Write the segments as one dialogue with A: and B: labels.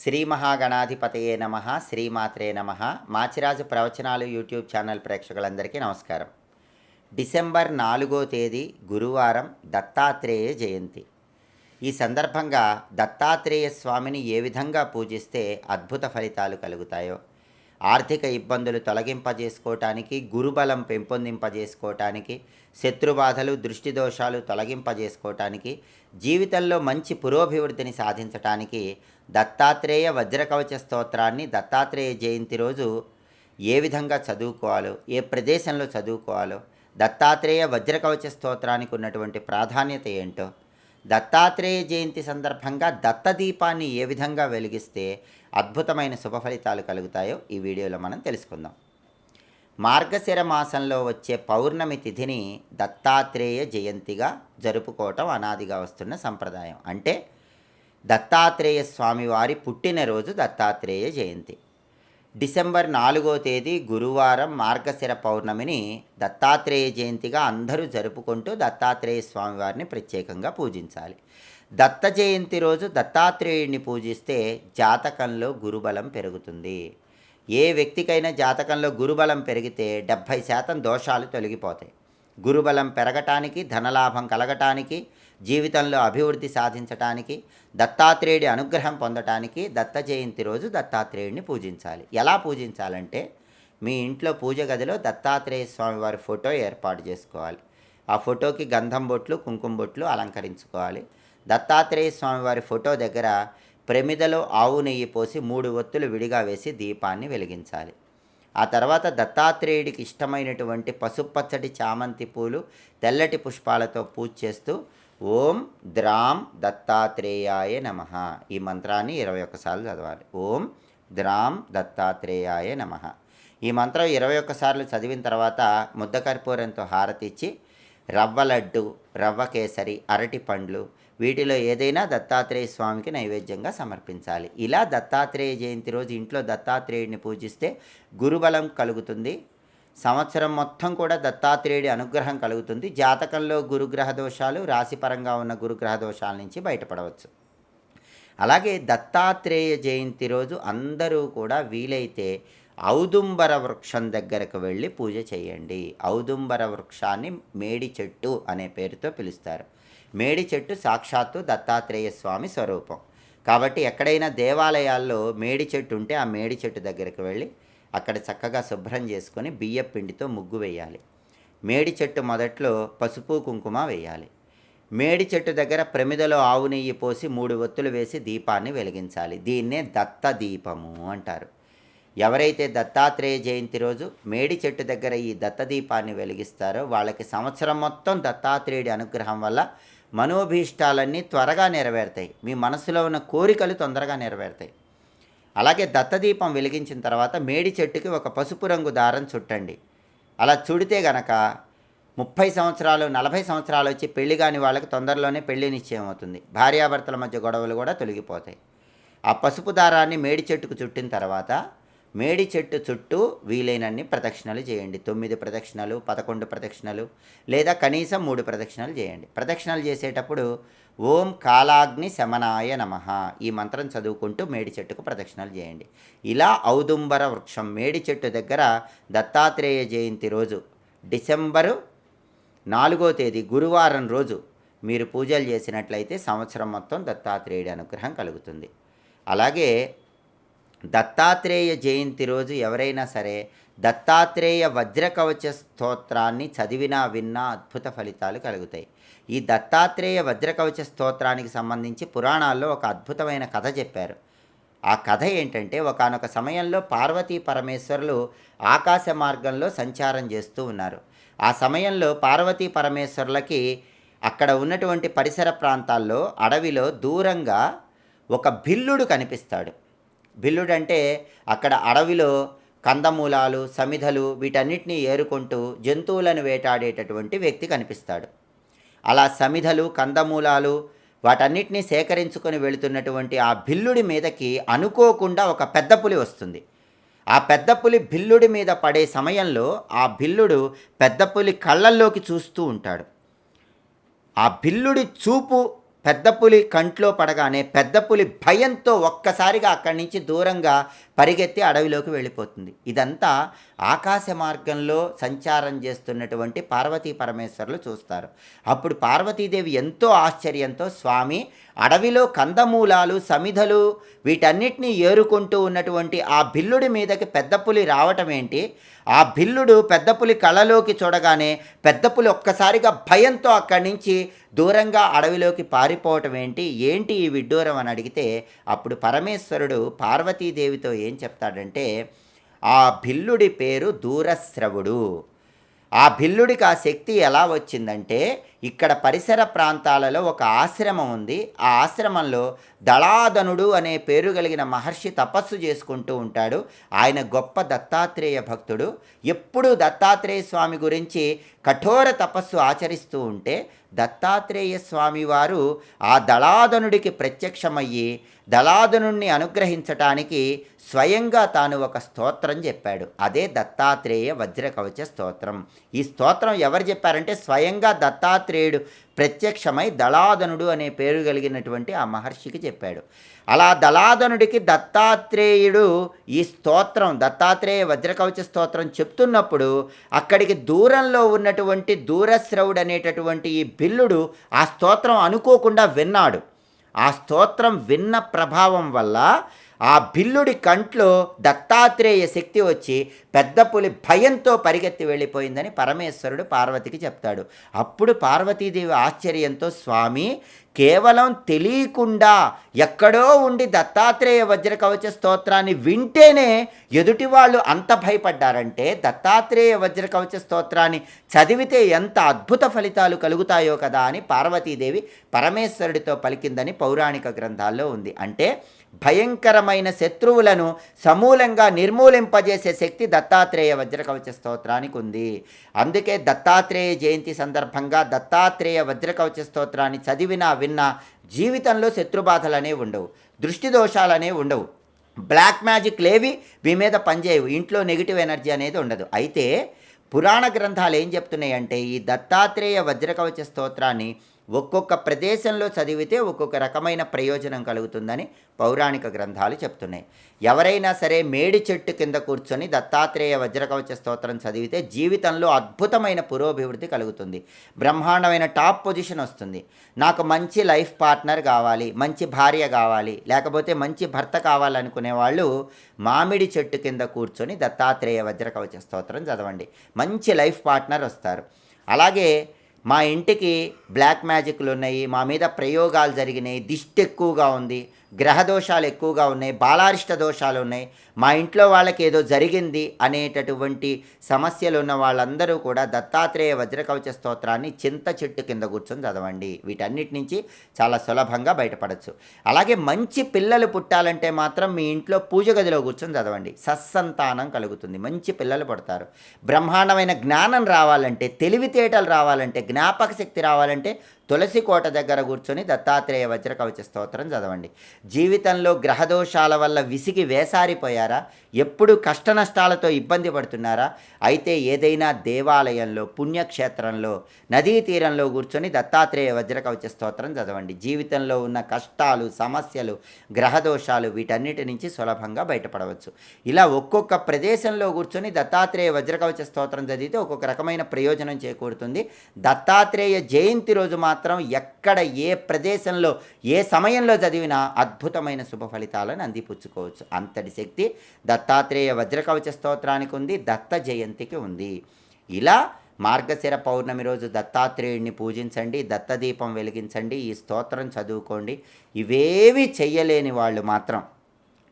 A: శ్రీ మహాగణాధిపతయే నమ శ్రీమాత్రే నమ. మాచిరాజు ప్రవచనాలు యూట్యూబ్ ఛానల్ ప్రేక్షకులందరికీ నమస్కారం. డిసెంబర్ నాలుగో తేదీ గురువారం దత్తాత్రేయ జయంతి. ఈ సందర్భంగా దత్తాత్రేయ స్వామిని ఏ విధంగా పూజిస్తే అద్భుత ఫలితాలు కలుగుతాయో ఆర్థిక ఇబ్బందులు తొలగింపజేసుకోవటానికి గురుబలం పెంపొందింపజేసుకోవటానికి శత్రుబాధలు దృష్టి దోషాలు తొలగింపజేసుకోవటానికి జీవితంలో మంచి పురోభివృద్ధిని సాధించటానికి దత్తాత్రేయ వజ్రకవచ స్తోత్రాన్ని దత్తాత్రేయ జయంతి రోజు ఏ విధంగా చదువుకోవాలో ఏ ప్రదేశంలో చదువుకోవాలో దత్తాత్రేయ వజ్రకవచ స్తోత్రానికి ఉన్నటువంటి ప్రాధాన్యత ఏంటో దత్తాత్రేయ జయంతి సందర్భంగా దత్తదీపాన్ని ఏ విధంగా వెలిగిస్తే అద్భుతమైన శుభ ఫలితాలు కలుగుతాయో ఈ వీడియోలో మనం తెలుసుకుందాం. మార్గశిర మాసంలో వచ్చే పౌర్ణమి తిథిని దత్తాత్రేయ జయంతిగా జరుపుకోవటం అనాదిగా వస్తున్న సంప్రదాయం. అంటే దత్తాత్రేయ స్వామివారి పుట్టినరోజు దత్తాత్రేయ జయంతి. డిసెంబర్ నాలుగో తేదీ గురువారం మార్గశిర పౌర్ణమిని దత్తాత్రేయ జయంతిగా అందరూ జరుపుకుంటూ దత్తాత్రేయ స్వామివారిని ప్రత్యేకంగా పూజించాలి. దత్త జయంతి రోజు దత్తాత్రేయుడిని పూజిస్తే జాతకంలో గురుబలం పెరుగుతుంది. ఏ వ్యక్తికైనా జాతకంలో గురుబలం పెరిగితే డెబ్భై శాతం దోషాలు తొలగిపోతాయి. గురుబలం పెరగటానికి ధనలాభం కలగటానికి జీవితంలో అభివృద్ధి సాధించటానికి దత్తాత్రేయుడి అనుగ్రహం పొందటానికి దత్త జయంతి రోజు దత్తాత్రేయుడిని పూజించాలి. ఎలా పూజించాలంటే మీ ఇంట్లో పూజ గదిలో దత్తాత్రేయ స్వామి వారి ఫోటో ఏర్పాటు చేసుకోవాలి. ఆ ఫోటోకి గంధం బొట్లు కుంకుమ బొట్లు అలంకరించుకోవాలి. దత్తాత్రేయ స్వామి వారి ఫోటో దగ్గర ప్రమిదలో ఆవు నెయ్యి పోసి మూడు ఒత్తులు విడిగా వేసి దీపాన్ని వెలిగించాలి. ఆ తర్వాత దత్తాత్రేయుడికి ఇష్టమైనటువంటి పసుపచ్చటి చామంతి పూలు తెల్లటి పుష్పాలతో పూజ చేస్తూ ఓం ద్రాం దత్తాత్రేయాయ నమ. ఈ మంత్రాన్ని ఇరవై ఒక్కసార్లు చదవాలి. ఓం ద్రాం దత్తాత్రేయాయ నమ. ఈ మంత్రం ఇరవై ఒక్కసార్లు చదివిన తర్వాత ముద్ద కర్పూరంతో హారతి ఇచ్చి రవ్వ లడ్డు రవ్వ కేసరి అరటి పండ్లు వీటిలో ఏదైనా దత్తాత్రేయ స్వామికి నైవేద్యంగా సమర్పించాలి. ఇలా దత్తాత్రేయ జయంతి రోజు ఇంట్లో దత్తాత్రేయుడిని పూజిస్తే గురుబలం కలుగుతుంది. సంవత్సరం మొత్తం కూడా దత్తాత్రేయుడి అనుగ్రహం కలుగుతుంది. జాతకంలో గురుగ్రహ దోషాలు రాశిపరంగా ఉన్న గురుగ్రహ దోషాల నుంచి బయటపడవచ్చు. అలాగే దత్తాత్రేయ జయంతి రోజు అందరూ కూడా వీలైతే ఔదుంబర వృక్షం దగ్గరకు వెళ్ళి పూజ చేయండి. ఔదుంబర వృక్షాన్ని మేడి చెట్టు అనే పేరుతో పిలుస్తారు. మేడి చెట్టు సాక్షాత్తు దత్తాత్రేయ స్వామి స్వరూపం. కాబట్టి ఎక్కడైనా దేవాలయాల్లో మేడి చెట్టు ఉంటే ఆ మేడి చెట్టు దగ్గరకు వెళ్ళి అక్కడ చక్కగా శుభ్రం చేసుకొని బియ్య పిండితో ముగ్గు వేయాలి. మేడి చెట్టు మొదట్లో పసుపు కుంకుమ వేయాలి. మేడి చెట్టు దగ్గర ప్రమిదలో ఆవు నెయ్యి పోసి మూడు ఒత్తులు వేసి దీపాన్ని వెలిగించాలి. దీన్నే దత్త దీపము అంటారు. ఎవరైతే దత్తాత్రేయ జయంతి రోజు మేడి చెట్టు దగ్గర ఈ దత్తదీపాన్ని వెలిగిస్తారో వాళ్ళకి సంవత్సరం మొత్తం దత్తాత్రేయుడి అనుగ్రహం వల్ల మనోభీష్టాలన్నీ త్వరగా నెరవేరుతాయి. మీ మనసులో ఉన్న కోరికలు తొందరగా నెరవేరుతాయి. అలాగే దత్తదీపం వెలిగించిన తర్వాత మేడి చెట్టుకి ఒక పసుపు రంగు దారం చుట్టండి. అలా చుడితే గనక ముప్పై సంవత్సరాలు నలభై సంవత్సరాలు వచ్చి పెళ్ళి కాని వాళ్ళకి తొందరలోనే పెళ్ళి నిశ్చయం అవుతుంది. భార్యాభర్తల మధ్య గొడవలు కూడా తొలగిపోతాయి. ఆ పసుపు దారాన్ని మేడి చెట్టుకు చుట్టిన తర్వాత మేడి చెట్టు చుట్టూ వీలైనన్ని ప్రదక్షిణలు చేయండి. తొమ్మిది ప్రదక్షిణలు పదకొండు ప్రదక్షిణలు లేదా కనీసం మూడు ప్రదక్షిణలు చేయండి. ప్రదక్షిణలు చేసేటప్పుడు ఓం కాలాగ్ని శమనాయ నమ ఈ మంత్రం చదువుకుంటూ మేడి చెట్టుకు ప్రదక్షిణలు చేయండి. ఇలా ఔదుంబర వృక్షం మేడి చెట్టు దగ్గర దత్తాత్రేయ జయంతి రోజు డిసెంబరు నాలుగో తేదీ గురువారం రోజు మీరు పూజలు చేసినట్లయితే సంవత్సరం మొత్తం దత్తాత్రేయుడి అనుగ్రహం కలుగుతుంది. అలాగే దత్తాత్రేయ జయంతి రోజు ఎవరైనా సరే దత్తాత్రేయ వజ్రకవచ స్తోత్రాన్ని చదివినా విన్నా అద్భుత ఫలితాలు కలుగుతాయి. ఈ దత్తాత్రేయ వజ్రకవచ స్తోత్రానికి సంబంధించి పురాణాల్లో ఒక అద్భుతమైన కథ చెప్పారు. ఆ కథ ఏంటంటే ఒకనొక సమయంలో పార్వతీ పరమేశ్వరులు ఆకాశ మార్గంలో సంచారం చేస్తూ ఉన్నారు. ఆ సమయంలో పార్వతీ పరమేశ్వరులకి అక్కడ ఉన్నటువంటి పరిసర ప్రాంతాల్లో అడవిలో దూరంగా ఒక భిల్లుడు కనిపిస్తాడు. బిల్లుడంటే అక్కడ అడవిలో కందమూలాలు సమిధలు వీటన్నిటినీ ఏరుకుంటూ జంతువులను వేటాడేటటువంటి వ్యక్తి కనిపిస్తాడు. అలా సమిధలు కందమూలాలు వాటన్నిటినీ సేకరించుకొని వెళుతున్నటువంటి ఆ బిల్లుడి మీదకి అనుకోకుండా ఒక పెద్ద పులి వస్తుంది. ఆ పెద్ద పులి బిల్లుడి మీద పడే సమయంలో ఆ బిల్లుడు పెద్ద పులి కళ్ళల్లోకి చూస్తూ ఉంటాడు. ఆ బిల్లుడి చూపు పెద్ద పులి కంట్లో పడగానే పెద్ద పులి భయంతో ఒక్కసారిగా అక్కడి నుంచి దూరంగా పరిగెత్తి అడవిలోకి వెళ్ళిపోతుంది. ఇదంతా ఆకాశ మార్గంలో సంచారం చేస్తున్నటువంటి పార్వతీ పరమేశ్వరులు చూస్తారు. అప్పుడు పార్వతీదేవి ఎంతో ఆశ్చర్యంతో స్వామి అడవిలో కందమూలాలు సమిధలు వీటన్నిటినీ ఏరుకుంటూ ఉన్నటువంటి ఆ బిల్లుడి మీదకి పెద్ద పులి రావటం ఏంటి? ఆ బిల్లుడు పెద్ద పులి కళ్ళలోకి చూడగానే పెద్ద పులి ఒక్కసారిగా భయంతో అక్కడి నుంచి దూరంగా అడవిలోకి పారిపోవటం ఏంటి? ఏంటి ఈ విడ్డూరం అని అడిగితే అప్పుడు పరమేశ్వరుడు పార్వతీదేవితో ఏం చెప్తాడంటే ఆ భిల్లుడి పేరు దూరశ్రవుడు. ఆ భిల్లుడికి ఆ శక్తి ఎలా వచ్చిందంటే ఇక్కడ పరిసర ప్రాంతాలలో ఒక ఆశ్రమం ఉంది. ఆ ఆశ్రమంలో దళాదనుడు అనే పేరు కలిగిన మహర్షి తపస్సు చేసుకుంటూ ఉంటాడు. ఆయన గొప్ప దత్తాత్రేయ భక్తుడు. ఎప్పుడూ దత్తాత్రేయ స్వామి గురించి కఠోర తపస్సు ఆచరిస్తూ ఉంటే దత్తాత్రేయ స్వామి వారు ఆ దళాదనుడికి ప్రత్యక్షమయ్యి దళాదనుణ్ణి అనుగ్రహించటానికి స్వయంగా తాను ఒక స్తోత్రం చెప్పాడు. అదే దత్తాత్రేయ వజ్రకవచ స్తోత్రం. ఈ స్తోత్రం ఎవరు చెప్పారంటే స్వయంగా దత్తాత్రేయుడు ప్రత్యక్షమై దళాదనుడు అనే పేరు కలిగినటువంటి ఆ మహర్షికి చెప్పాడు. అలా దళాదనుడికి దత్తాత్రేయుడు ఈ స్తోత్రం దత్తాత్రేయ వజ్రకవచ స్తోత్రం చెప్తున్నప్పుడు అక్కడికి దూరంలో ఉన్నటువంటి దూరశ్రవుడు అనేటటువంటి ఈ బిల్లుడు ఆ స్తోత్రం అనుకోకుండా విన్నాడు. ఆ స్తోత్రం విన్న ప్రభావం వల్ల ఆ బిల్లుడి కంట్లో దత్తాత్రేయ శక్తి వచ్చి పెద్ద పులి భయంతో పరిగెత్తి వెళ్ళిపోయిందని పరమేశ్వరుడు పార్వతికి చెప్తాడు. అప్పుడు పార్వతీదేవి ఆశ్చర్యంతో స్వామి కేవలం తెలియకుండా ఎక్కడో ఉండి దత్తాత్రేయ వజ్రకవచ స్తోత్రాన్ని వింటేనే ఎదుటి వాళ్ళు అంత భయపడ్డారంటే దత్తాత్రేయ వజ్రకవచ స్తోత్రాన్ని చదివితే ఎంత అద్భుత ఫలితాలు కలుగుతాయో కదా అని పార్వతీదేవి పరమేశ్వరుడితో పలికిందని పౌరాణిక గ్రంథాల్లో ఉంది. అంటే భయంకరమైన శత్రువులను సమూలంగా నిర్మూలింపజేసే శక్తి దత్తాత్రేయ వజ్రకవచ స్తోత్రానికి ఉంది. అందుకే దత్తాత్రేయ జయంతి సందర్భంగా దత్తాత్రేయ వజ్రకవచ స్తోత్రాన్ని చదివినా విన్నా జీవితంలో శత్రుబాధలు అనేవి ఉండవు దృష్టి దోషాలు అనేవి ఉండవు. బ్లాక్ మ్యాజిక్ లేవి మీ మీద పనిచేయవు ఇంట్లో నెగిటివ్ ఎనర్జీ అనేది ఉండదు. అయితే పురాణ గ్రంథాలు ఏం చెప్తున్నాయంటే ఈ దత్తాత్రేయ వజ్రకవచ స్తోత్రాన్ని ఒక్కొక్క ప్రదేశంలో చదివితే ఒక్కొక్క రకమైన ప్రయోజనం కలుగుతుందని పౌరాణిక గ్రంథాలు చెప్తున్నాయి. ఎవరైనా సరే మేడి చెట్టు కింద కూర్చొని దత్తాత్రేయ వజ్రకవచ స్తోత్రం చదివితే జీవితంలో అద్భుతమైన పురోభివృద్ధి కలుగుతుంది. బ్రహ్మాండమైన టాప్ పొజిషన్ వస్తుంది. నాకు మంచి లైఫ్ పార్ట్నర్ కావాలి మంచి భార్య కావాలి లేకపోతే మంచి భర్త కావాలనుకునే వాళ్ళు మామిడి చెట్టు కింద కూర్చొని దత్తాత్రేయ వజ్రకవచ స్తోత్రం చదవండి. మంచి లైఫ్ పార్ట్నర్ వస్తారు. అలాగే మా ఇంటికి బ్లాక్ మ్యాజిక్లు ఉన్నాయి మా మీద ప్రయోగాలు జరిగినాయి దిష్టి ఎక్కువగా ఉంది. గ్రహదోషాలు ఎక్కువగా ఉన్నాయి బాలారిష్ట దోషాలు ఉన్నాయి. మా ఇంట్లో వాళ్ళకి ఏదో జరిగింది అనేటటువంటి సమస్యలు ఉన్న వాళ్ళందరూ కూడా దత్తాత్రేయ వజ్రకవచ స్తోత్రాన్ని చింత చెట్టు కింద కూర్చొని చదవండి. వీటన్నిటి నుంచి చాలా సులభంగా బయటపడచ్చు. అలాగే మంచి పిల్లలు పుట్టాలంటే మాత్రం మీ ఇంట్లో పూజ గదిలో కూర్చొని చదవండి. సత్సంతానం కలుగుతుంది. మంచి పిల్లలు పుడతారు. బ్రహ్మాండమైన జ్ఞానం రావాలంటే తెలివితేటలు రావాలంటే జ్ఞాపక శక్తి రావాలంటే తులసి కోట దగ్గర కూర్చొని దత్తాత్రేయ వజ్ర కవచ స్తోత్రం చదవండి. జీవితంలో గ్రహదోషాల వల్ల విసిగి వేసారిపోయారా? ఎప్పుడు కష్ట నష్టాలతో ఇబ్బంది పడుతున్నారా? అయితే ఏదైనా దేవాలయంలో పుణ్యక్షేత్రంలో నదీ తీరంలో కూర్చొని దత్తాత్రేయ వజ్ర కవచ స్తోత్రం చదవండి. జీవితంలో ఉన్న కష్టాలు సమస్యలు గ్రహదోషాలు వీటన్నిటి నుంచి సులభంగా బయటపడవచ్చు. ఇలా ఒక్కొక్క ప్రదేశంలో కూర్చొని దత్తాత్రేయ వజ్ర కవచ స్తోత్రం చదివితే ఒక్కొక్క రకమైన ప్రయోజనం చేకూరుతుంది. దత్తాత్రేయ జయంతి రోజు మాత్రం మాత్రం ఎక్కడ ఏ ప్రదేశంలో ఏ సమయంలో చదివినా అద్భుతమైన శుభ ఫలితాలను అందిపుచ్చుకోవచ్చు. అంతటి శక్తి దత్తాత్రేయ వజ్రకవచ స్తోత్రానికి ఉంది దత్త జయంతికి ఉంది. ఇలా మార్గశిర పౌర్ణమి రోజు దత్తాత్రేయుడిని పూజించండి దత్తదీపం వెలిగించండి ఈ స్తోత్రం చదువుకోండి. ఇవేవి చెయ్యలేని వాళ్ళు మాత్రం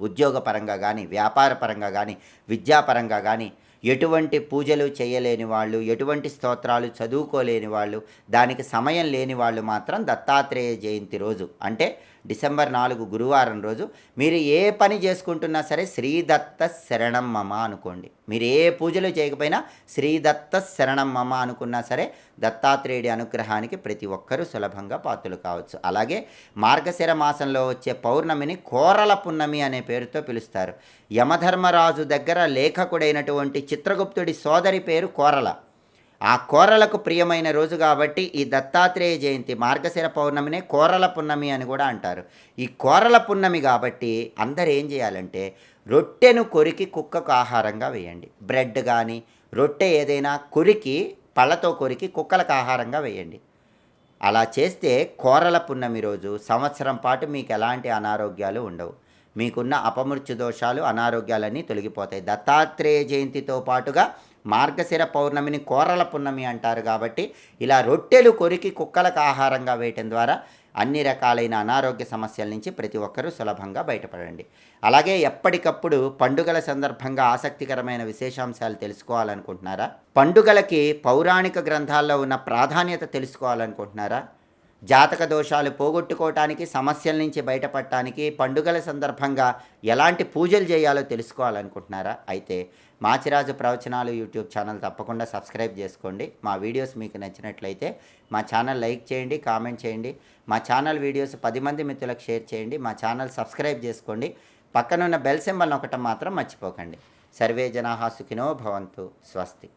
A: ఉద్యోగపరంగా కానీ వ్యాపారపరంగా కానీ విద్యాపరంగా కానీ ఎటువంటి పూజలు చేయలేని వాళ్ళు ఎటువంటి స్తోత్రాలు చదువుకోలేని వాళ్ళు దానికి సమయం లేని వాళ్ళు మాత్రం దత్తాత్రేయ జయంతి రోజు. అంటే డిసెంబర్ నాలుగు గురువారం రోజు మీరు ఏ పని చేసుకుంటున్నా సరే శ్రీదత్త శరణం మమ అనుకోండి. మీరు ఏ పూజలు చేయకపోయినా శ్రీదత్త శరణం మమ అనుకున్నా సరే దత్తాత్రేయుడి అనుగ్రహానికి ప్రతి ఒక్కరూ సులభంగా పాత్రలు కావచ్చు. అలాగే మార్గశిర మాసంలో వచ్చే పౌర్ణమిని కోరల పున్నమి అనే పేరుతో పిలుస్తారు. యమధర్మరాజు దగ్గర లేఖకుడైనటువంటి చిత్రగుప్తుడి సోదరి పేరు కోరల. ఆ కోరలకు ప్రియమైన రోజు కాబట్టి ఈ దత్తాత్రేయ జయంతి మార్గశిర పౌర్ణమినే కోరల పున్నమి అని కూడా అంటారు. ఈ కోరల పున్నమి కాబట్టి అందరు ఏం చేయాలంటే రొట్టెను కొరికి కుక్కకు ఆహారంగా వేయండి. బ్రెడ్ కానీ రొట్టె ఏదైనా కొరికి పళ్ళతో కొరికి కుక్కలకు ఆహారంగా వేయండి. అలా చేస్తే కోరల పున్నమి రోజు సంవత్సరం పాటు మీకు ఎలాంటి అనారోగ్యాలు ఉండవు. మీకున్న అపమృత్యు దోషాలు అనారోగ్యాలన్నీ తొలగిపోతాయి. దత్తాత్రేయ జయంతితో పాటుగా మార్గశిర పౌర్ణమిని కోరల పున్నమి అంటారు కాబట్టి ఇలా రొట్టెలు కొరికి కుక్కలకు ఆహారంగా వేయటం ద్వారా అన్ని రకాలైన అనారోగ్య సమస్యల నుంచి ప్రతి ఒక్కరూ సులభంగా బయటపడండి. అలాగే ఎప్పటికప్పుడు పండుగల సందర్భంగా ఆసక్తికరమైన విశేషాంశాలు తెలుసుకోవాలనుకుంటున్నారా? పండుగలకి పౌరాణిక గ్రంథాల్లో ఉన్న ప్రాధాన్యత తెలుసుకోవాలనుకుంటున్నారా? జాతక దోషాలు పోగొట్టుకోవటానికి సమస్యల నుంచి బయటపడటానికి పండుగల సందర్భంగా ఎలాంటి పూజలు చేయాలో తెలుసుకోవాలనుకుంటున్నారా? అయితే మాచిరాజు ప్రవచనాలు యూట్యూబ్ ఛానల్ తప్పకుండా సబ్స్క్రైబ్ చేసుకోండి. మా వీడియోస్ మీకు నచ్చినట్లయితే మా ఛానల్ లైక్ చేయండి కామెంట్ చేయండి. మా ఛానల్ వీడియోస్ పది మంది మిత్రులకు షేర్ చేయండి. మా ఛానల్ సబ్స్క్రైబ్ చేసుకోండి. పక్కనున్న బెల్ సింబల్ ఒకటం మాత్రం మర్చిపోకండి. సర్వే జనాహా సుఖినో భవంతు. స్వస్తి.